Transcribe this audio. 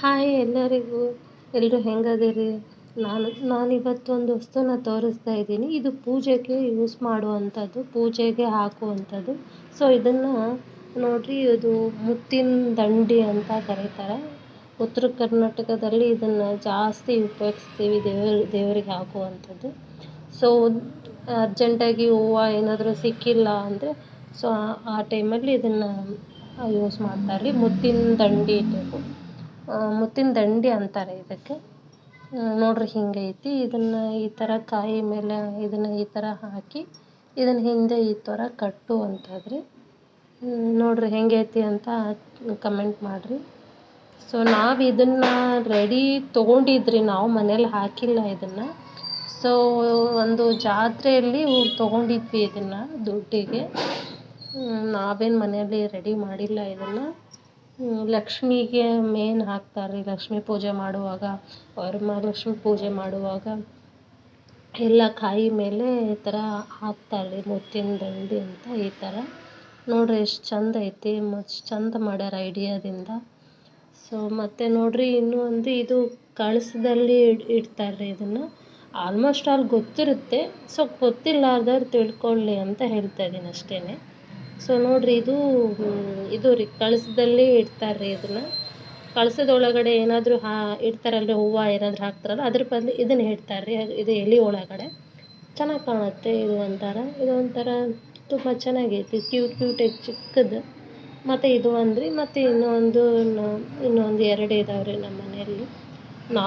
Hi ಎಲ್ಲರಿಗೂ. ಎಲ್ಲರೂ ಹೆಂಗದಿರಿ? ನಾನು ನಾನಿವತ್ತು ಒಂದು ವಸ್ತುನ ತೋರಿಸ್ತಾ ಇದ್ದೀನಿ. ಇದು ಪೂಜೆಗೆ ಯೂಸ್ ಮಾಡುವಂಥದ್ದು, ಪೂಜೆಗೆ ಹಾಕುವಂಥದ್ದು. ಸೊ ಇದನ್ನು ನೋಡಿರಿ, ಇದು ಮುತ್ತಿನ ದಂಡಿ ಅಂತ ಕರೀತಾರೆ. ಉತ್ತರ ಕರ್ನಾಟಕದಲ್ಲಿ ಇದನ್ನು ಜಾಸ್ತಿ ಉಪಯೋಗಿಸ್ತೀವಿ ದೇವ್ರ, ದೇವರಿಗೆ ಹಾಕುವಂಥದ್ದು. ಸೊ ಅರ್ಜೆಂಟಾಗಿ ಹೂವು ಏನಾದರೂ ಸಿಕ್ಕಿಲ್ಲ ಅಂದರೆ ಸೊ ಆ ಟೈಮಲ್ಲಿ ಇದನ್ನು ಯೂಸ್ ಮಾಡ್ತಾರೆ ಮುತ್ತಿನ ದಂಡಿ ಟೈಪು ಮುತ್ತಿನ ದಂಡಿ ಅಂತಾರೆ ಇದಕ್ಕೆ. ನೋಡ್ರಿ ಹಿಂಗೈತಿ. ಇದನ್ನು ಈ ಥರ ಕಾಯಿ ಮೇಲೆ ಇದನ್ನು ಈ ಥರ ಹಾಕಿ ಇದನ್ನು ಹಿಂದೆ ಈ ಥರ ಕಟ್ಟುವಂಥದ್ದು ನೋಡಿರಿ ಹೆಂಗೈತಿ ಅಂತ ಕಮೆಂಟ್ ಮಾಡಿರಿ. ಸೊ ನಾವು ಇದನ್ನು ರೆಡಿ ತೊಗೊಂಡಿದ್ರಿ. ನಾವು ಮನೇಲಿ ಹಾಕಿಲ್ಲ ಇದನ್ನು. ಸೊ ಒಂದು ಜಾತ್ರೆಯಲ್ಲಿ ತೊಗೊಂಡಿದ್ವಿ ಇದನ್ನು ದುಡ್ಡಿಗೆ. ನಾವೇನು ಮನೆಯಲ್ಲಿ ರೆಡಿ ಮಾಡಿಲ್ಲ ಇದನ್ನು. ಲಕ್ಷ್ಮಿಗೆ ಮೇನ್ ಹಾಕ್ತಾರೆ. ಲಕ್ಷ್ಮಿ ಪೂಜೆ ಮಾಡುವಾಗ ವರಮಹಾಲಕ್ಷ್ಮಿ ಪೂಜೆ ಮಾಡುವಾಗ ಎಲ್ಲ ಕಾಯಿ ಮೇಲೆ ಈ ಥರ ಹಾಕ್ತಾರೆ. ಮುತ್ತಿನ ದಂಡಿ ಅಂತ ಈ ಥರ ನೋಡ್ರಿ ಎಷ್ಟು ಚಂದ ಐತಿ. ಮಸ್ತ್ ಚಂದ ಮಾಡ್ಯಾರ ಐಡಿಯಾದಿಂದ ಸೊ ಮತ್ತು ನೋಡ್ರಿ ಇನ್ನೂ ಒಂದು ಇದು ಕಳಸದಲ್ಲಿ ಇಡ್ತಾರೆ ಇದನ್ನು. ಆಲ್ಮೋಸ್ಟ್ ಆಲ್ ಗೊತ್ತಿರುತ್ತೆ. ಸೊ ಗೊತ್ತಿಲ್ಲಾರ್ದವ್ರು ತಿಳ್ಕೊಳ್ಳಿ ಅಂತ ಹೇಳ್ತಾ ಇದ್ದೀನಿ ಅಷ್ಟೇ ಸೊ ನೋಡಿರಿ, ಇದು ಇದು ರೀ, ಕಳಸದಲ್ಲಿ ಇಡ್ತಾರೆ ರೀ ಇದನ್ನು. ಕಳಸದ ಒಳಗಡೆ ಏನಾದರೂ ಹಾ, ಇಡ್ತಾರಲ್ರಿ, ಹೂವು ಏನಾದರೂ ಹಾಕ್ತಾರಲ್ಲ, ಅದ್ರ ಬದಲು ಇದನ್ನು ಇಡ್ತಾರೆ ರೀ ಇದು ಎಲೆ ಒಳಗಡೆ. ಚೆನ್ನಾಗಿ ಕಾಣುತ್ತೆ ಇದು ಒಂಥರ. ಇದು ಒಂಥರ ತುಂಬ ಚೆನ್ನಾಗೈತಿ, ಕ್ಯೂಟ್ ಕ್ಯೂಟಾಗಿ ಚಿಕ್ಕದು. ಮತ್ತು ಇದು ಒಂದು ರೀ ಮತ್ತು ಇನ್ನೊಂದು ಇನ್ನೊಂದು ಎರಡು ಇದಾವೆ ರೀ ನಮ್ಮ ಮನೆಯಲ್ಲಿ